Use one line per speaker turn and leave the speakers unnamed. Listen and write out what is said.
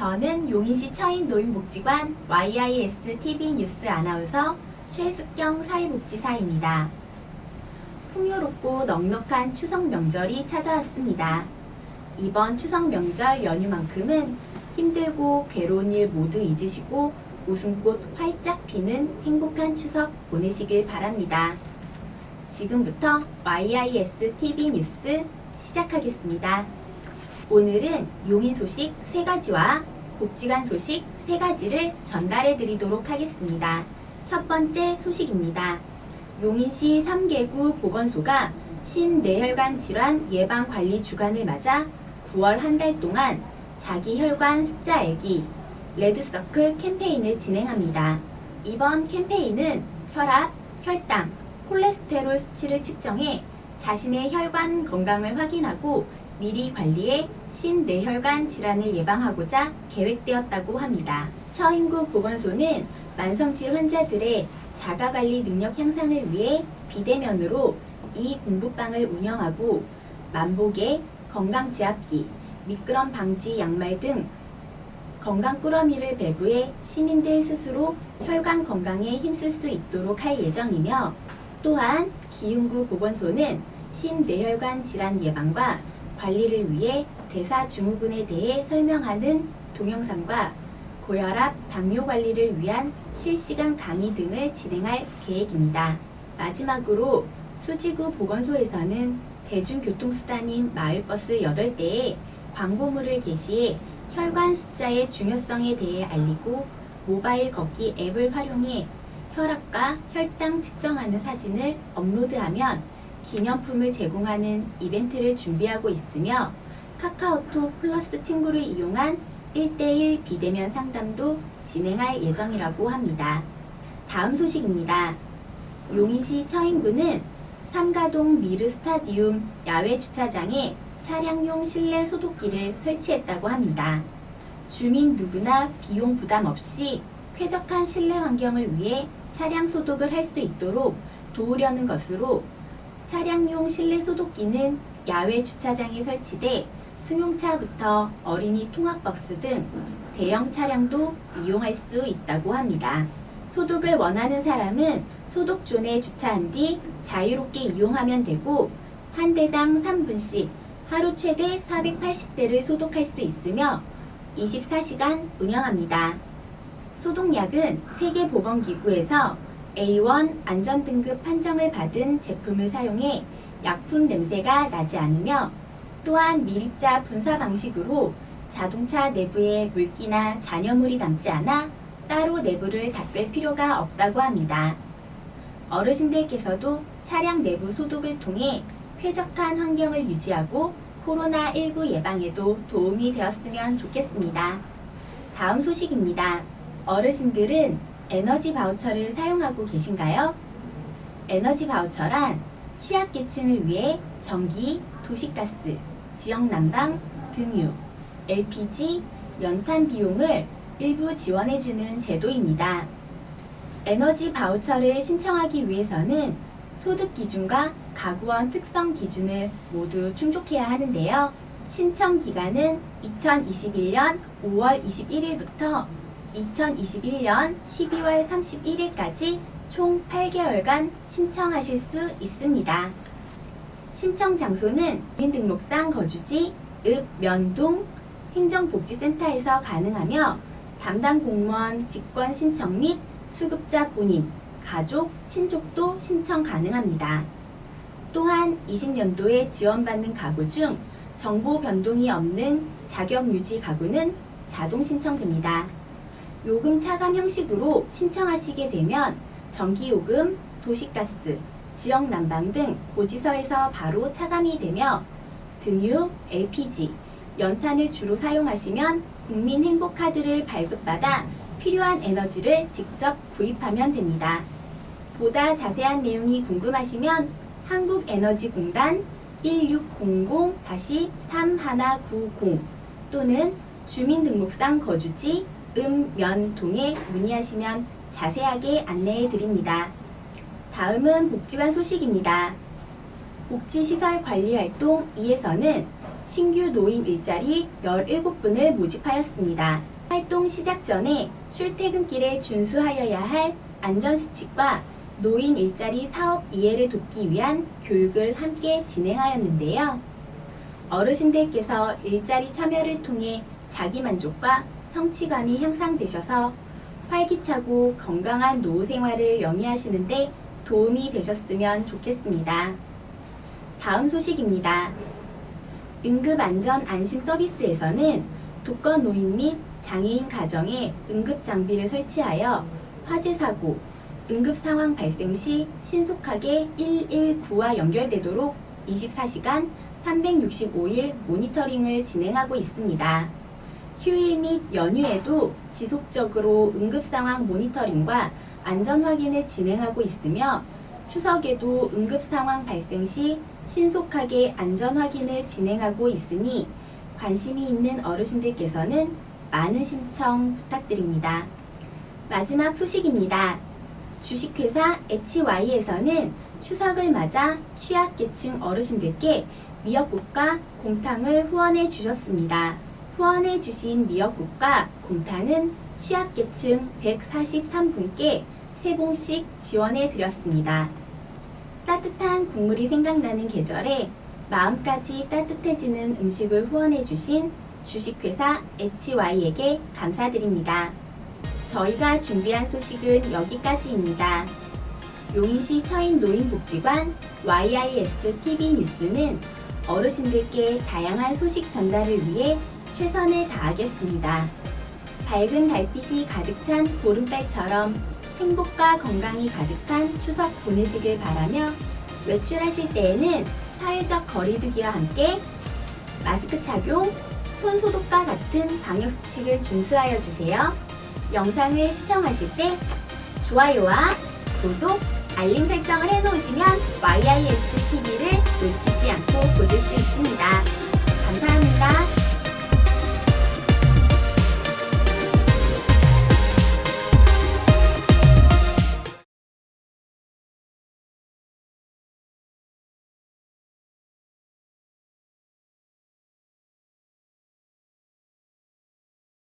저는 용인시 처인 노인복지관 YIS TV 뉴스 아나운서 최숙경 사회복지사입니다. 풍요롭고 넉넉한 추석 명절이 찾아왔습니다. 이번 추석 명절 연휴만큼은 힘들고 괴로운 일 모두 잊으시고 웃음꽃 활짝 피는 행복한 추석 보내시길 바랍니다. 지금부터 YIS TV 뉴스 시작하겠습니다. 오늘은 용인 소식 세가지와 복지관 소식 세 가지를 전달해 드리도록 하겠습니다. 첫 번째 소식입니다. 용인시 3개구 보건소가 심뇌혈관 질환 예방 관리 주간을 맞아 9월 한 달 동안 자기 혈관 숫자 알기 레드서클 캠페인을 진행합니다. 이번 캠페인은 혈압, 혈당, 콜레스테롤 수치를 측정해 자신의 혈관 건강을 확인하고 미리 관리해 심뇌혈관 질환을 예방하고자 계획되었다고 합니다. 처인구 보건소는 만성질 환자들의 자가관리 능력 향상을 위해 비대면으로 이 공부방을 운영하고 만보계, 건강지압기, 미끄럼 방지 양말 등 건강 꾸러미를 배부해 시민들 스스로 혈관 건강에 힘쓸 수 있도록 할 예정이며 또한 기흥구 보건소는 심뇌혈관 질환 예방과 관리를 위해 대사 증후군에 대해 설명하는 동영상과 고혈압, 당뇨 관리를 위한 실시간 강의 등을 진행할 계획입니다. 마지막으로 수지구 보건소에서는 대중교통수단인 마을버스 8대에 광고물을 게시해 혈관 숫자의 중요성에 대해 알리고 모바일 걷기 앱을 활용해 혈압과 혈당 측정하는 사진을 업로드하면 기념품을 제공하는 이벤트를 준비하고 있으며 카카오톡 플러스 친구를 이용한 1대1 비대면 상담도 진행할 예정이라고 합니다. 다음 소식입니다. 용인시 처인구는 삼가동 미르 스타디움 야외 주차장에 차량용 실내 소독기를 설치했다고 합니다. 주민 누구나 비용 부담 없이 쾌적한 실내 환경을 위해 차량 소독을 할 수 있도록 도우려는 것으로 차량용 실내 소독기는 야외 주차장에 설치돼 승용차부터 어린이 통학버스 등 대형 차량도 이용할 수 있다고 합니다. 소독을 원하는 사람은 소독존에 주차한 뒤 자유롭게 이용하면 되고 한 대당 3분씩 하루 최대 480대를 소독할 수 있으며 24시간 운영합니다. 소독약은 세계보건기구에서 A1 안전등급 판정을 받은 제품을 사용해 약품 냄새가 나지 않으며 또한 미립자 분사 방식으로 자동차 내부에 물기나 잔여물이 남지 않아 따로 내부를 닦을 필요가 없다고 합니다. 어르신들께서도 차량 내부 소독을 통해 쾌적한 환경을 유지하고 코로나19 예방에도 도움이 되었으면 좋겠습니다. 다음 소식입니다. 어르신들은 에너지 바우처를 사용하고 계신가요? 에너지 바우처란 취약계층을 위해 전기, 도시가스, 지역 난방, 등유, LPG, 연탄 비용을 일부 지원해주는 제도입니다. 에너지 바우처를 신청하기 위해서는 소득 기준과 가구원 특성 기준을 모두 충족해야 하는데요. 신청 기간은 2021년 5월 21일부터 2021년 12월 31일까지 총 8개월간 신청하실 수 있습니다. 신청 장소는 주민등록상 거주지 읍 면동 행정복지센터에서 가능하며 담당 공무원 직권 신청 및 수급자 본인, 가족, 친족도 신청 가능합니다. 또한 20년도에 지원받는 가구 중 정보 변동이 없는 자격 유지 가구는 자동 신청됩니다. 요금 차감 형식으로 신청하시게 되면 전기요금, 도시가스, 지역 난방 등 고지서에서 바로 차감이 되며 등유, LPG, 연탄을 주로 사용하시면 국민 행복카드를 발급받아 필요한 에너지를 직접 구입하면 됩니다. 보다 자세한 내용이 궁금하시면 한국에너지공단 1600-3190 또는 주민등록상 거주지 읍면동에 문의하시면 자세하게 안내해 드립니다. 다음은 복지관 소식입니다. 복지시설 관리 활동 2에서는 신규 노인 일자리 17분을 모집하였습니다. 활동 시작 전에 출퇴근길에 준수하여야 할 안전수칙과 노인 일자리 사업 이해를 돕기 위한 교육을 함께 진행하였는데요. 어르신들께서 일자리 참여를 통해 자기 만족과 성취감이 향상되셔서 활기차고 건강한 노후 생활을 영위하시는데 도움이 되셨으면 좋겠습니다. 다음 소식입니다. 응급안전 안심 서비스에서는 독거 노인 및 장애인 가정에 응급 장비를 설치하여 화재 사고, 응급 상황 발생 시 신속하게 119와 연결되도록 24시간 365일 모니터링을 진행하고 있습니다. 휴일 및 연휴에도 지속적으로 응급 상황 모니터링과 안전 확인을 진행하고 있으며 추석에도 응급 상황 발생 시 신속하게 안전 확인을 진행하고 있으니 관심이 있는 어르신들께서는 많은 신청 부탁드립니다. 마지막 소식입니다. 주식회사 HY에서는 추석을 맞아 취약계층 어르신들께 미역국과 곰탕을 후원해 주셨습니다. 후원해 주신 미역국과 곰탕은 취약계층 143분께 세 봉씩 지원해 드렸습니다. 따뜻한 국물이 생각나는 계절에 마음까지 따뜻해지는 음식을 후원해 주신 주식회사 HY에게 감사드립니다. 저희가 준비한 소식은 여기까지입니다. 용인시 처인 노인복지관 YIS TV 뉴스는 어르신들께 다양한 소식 전달을 위해 최선을 다하겠습니다. 밝은 달빛이 가득 찬 보름달처럼 행복과 건강이 가득한 추석 보내시길 바라며 외출하실 때에는 사회적 거리두기와 함께 마스크 착용, 손 소독과 같은 방역 수칙을 준수하여 주세요. 영상을 시청하실 때 좋아요와 구독, 알림 설정을 해놓으시면 YIS TV를 놓치지 않고 보실 수 있습니다. 감사합니다.